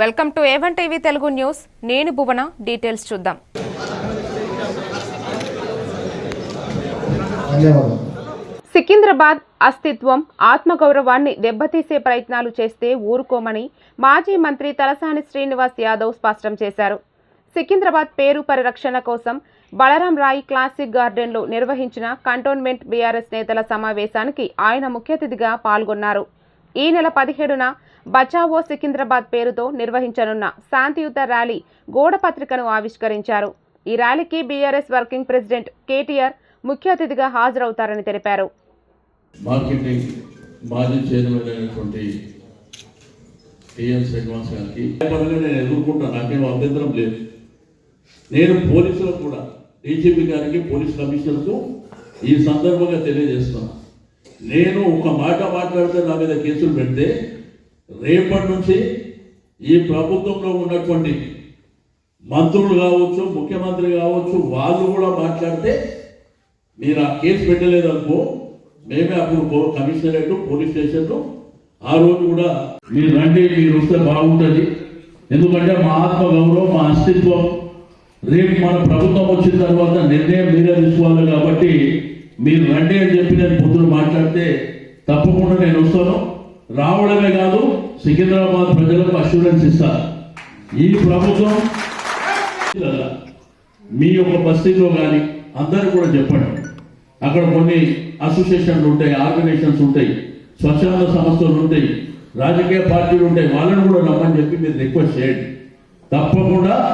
Welcome to A one TV Telugu news. నేను Bhuvana details చూద్దాం. సికింద్రాబాద్ అస్తిత్వం ఆత్మగౌరవాన్ని దెబ్బతీసే ప్రయత్నాలు చేస్తే ఊరుకోమని మాజీ మంత్రి తలసాని శ్రీనివాస్ యాదవ్ స్పష్టం చేశారు. సికింద్రాబాద్ పేరు పరిరక్షణ కోసం బలరాం రాయ్ క్లాసిక్ గార్డెన్లో నిర్వహించిన కంటోన్మెంట్ బీఆర్ఎస్ నేతల సమావేశానికి ఆయన ముఖ్య అతిథిగా పాల్గొన్నారు. ఈ నెల పదిహేడున బచావో సికింద్రాబాద్ పేరుతో నిర్వహించనున్న శాంతియుత ర్యాలీ గోడ పత్రికను ఆవిష్కరించారు. ఈ ర్యాలీకి బీఆర్ఎస్ వర్కింగ్ ప్రెసిడెంట్ కేటీఆర్ ముఖ్య అతిథిగా హాజరవుతారని తెలిపారు. మార్కెటింగ్ మాజీ చైర్మన్ అయినటువంటి టిఎన్ శ్రీనివాస్ గారికి నేను ఎదుర్కొంటాను నాకేం అభ్యంతరం లేదు. నేను పోలీసులకు కూడా డీజీపీ గారికి పోలీస్ కమిషనర్కు ఈ సందర్భంగా తెలియజేస్తున్నాను నేను ఒక మాట మాట్లాడితే నా మీద కేసులు పెడితే రేపటి నుంచి ఈ ప్రభుత్వంలో ఉన్నటువంటి మంత్రులు కావచ్చు ముఖ్యమంత్రి కావచ్చు వాళ్ళు కూడా మాట్లాడితే మీరు ఆ కేసు పెట్టలేదనుకో మేమే అప్పుడు కమిషనరేట్ పోలీస్ స్టేషన్ ఆ రోజు కూడా మీరు రండి మీరు వస్తే బాగుంటుంది. ఎందుకంటే మా ఆత్మ గౌరవం మా అస్తిత్వం రేపు మన ప్రభుత్వం వచ్చిన తర్వాత నిర్ణయం మీరే తీసుకోవాలి కాబట్టి మీరు రండి అని చెప్పి నేను పొద్దున మాట్లాడితే తప్పకుండా నేను వస్తాను. రావడమే కాదు సికింద్రాబాద్ ప్రజలకు అష్యూరెన్స్ ఇస్తారు. ఈ ప్రభుత్వం మీ యొక్క బస్తీలో కానీ అందరూ కూడా చెప్పండి. అక్కడ కొన్ని అసోసియేషన్లు ఉంటాయి ఆర్గనైజేషన్స్ ఉంటాయి స్వచ్ఛంద సంస్థలు ఉంటాయి రాజకీయ పార్టీలు ఉంటాయి వాళ్ళని కూడా రమ్మని చెప్పి మీరు రిక్వెస్ట్ చేయండి. తప్పకుండా